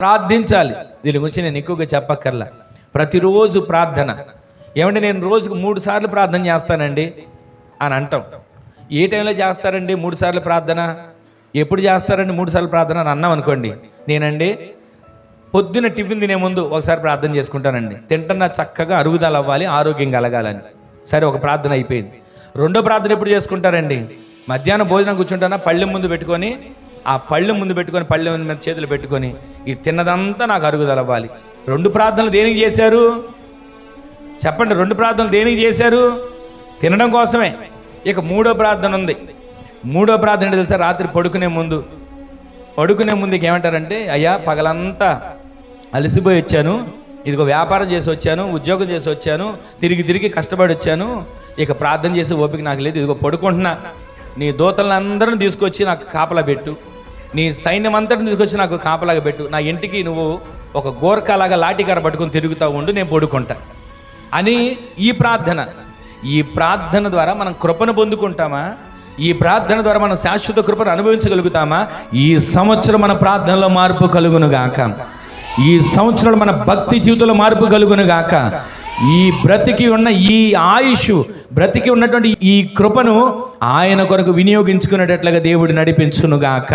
ప్రార్థించాలి. దీని గురించి నేను ఎక్కువగా చెప్పక్కర్లా. ప్రతిరోజు ప్రార్థన. ఏమంటే నేను రోజుకు మూడు సార్లు ప్రార్థన చేస్తానండి అని అంటాం. ఏ టైంలో చేస్తారండి మూడు సార్లు ప్రార్థన? ఎప్పుడు చేస్తారండి మూడు సార్లు ప్రార్థన అని అన్నాం అనుకోండి. నేనండి పొద్దున టిఫిన్ తినే ముందు ఒకసారి ప్రార్థన చేసుకుంటానండి. తింటున్నా చక్కగా అరుగుదల అవ్వాలి ఆరోగ్యం కలగాలని. సరే ఒక ప్రార్థన అయిపోయింది. రెండో ప్రార్థన ఎప్పుడు చేసుకుంటారండి? మధ్యాహ్నం భోజనం కూర్చుంటానా? పళ్ళెం ముందు పెట్టుకొని ఆ పళ్ళు ముందు పెట్టుకొని పళ్ళు మీద చేతులు పెట్టుకొని ఈ తిన్నదంతా నాకు అరుగుదల అవ్వాలి. రెండు ప్రార్థనలు దేనికి చేశారు? చెప్పండి రెండు ప్రార్థనలు దేనికి చేశారు? తినడం కోసమే. ఇక మూడో ప్రార్థన ఉంది. మూడో ప్రార్థన తెలుసా? రాత్రి పడుకునే ముందు. పడుకునే ముందు ఏమంటారంటే అయ్యా పగలంతా అలసిపోయి వచ్చాను. ఇదిగో వ్యాపారం చేసి వచ్చాను ఉద్యోగం చేసి వచ్చాను తిరిగి తిరిగి కష్టపడి వచ్చాను. ఇక ప్రార్థన చేసే ఓపిక నాకు లేదు. ఇదిగో పడుకుంటున్నా. నీ దూతలందరిని తీసుకొచ్చి నాకు కాపలా పెట్టు. నీ సైన్యం అంతటి తీసుకొచ్చి నాకు కాపలాగా పెట్టు. నా ఇంటికి నువ్వు ఒక గోర్ఖాలాగా లాఠీకార పట్టుకొని తిరుగుతూ ఉండు నేను పడుకుంటా. అని ఈ ప్రార్థన. ఈ ప్రార్థన ద్వారా మనం కృపను పొందుకుంటామా? ఈ ప్రార్థన ద్వారా మనం శాశ్వత కృపను అనుభవించగలుగుతామా? ఈ సంవత్సరం మన ప్రార్థనలో మార్పు కలుగును గాక ఈ సంవత్సరం మన భక్తి జీవితంలో మార్పు కలుగును గాక ఈ బ్రతికి ఉన్న ఈ ఆయుష్ బ్రతికి ఉన్నటువంటి ఈ కృపను ఆయన కొరకు వినియోగించుకునేటట్లుగా దేవుడు నడిపించును గాక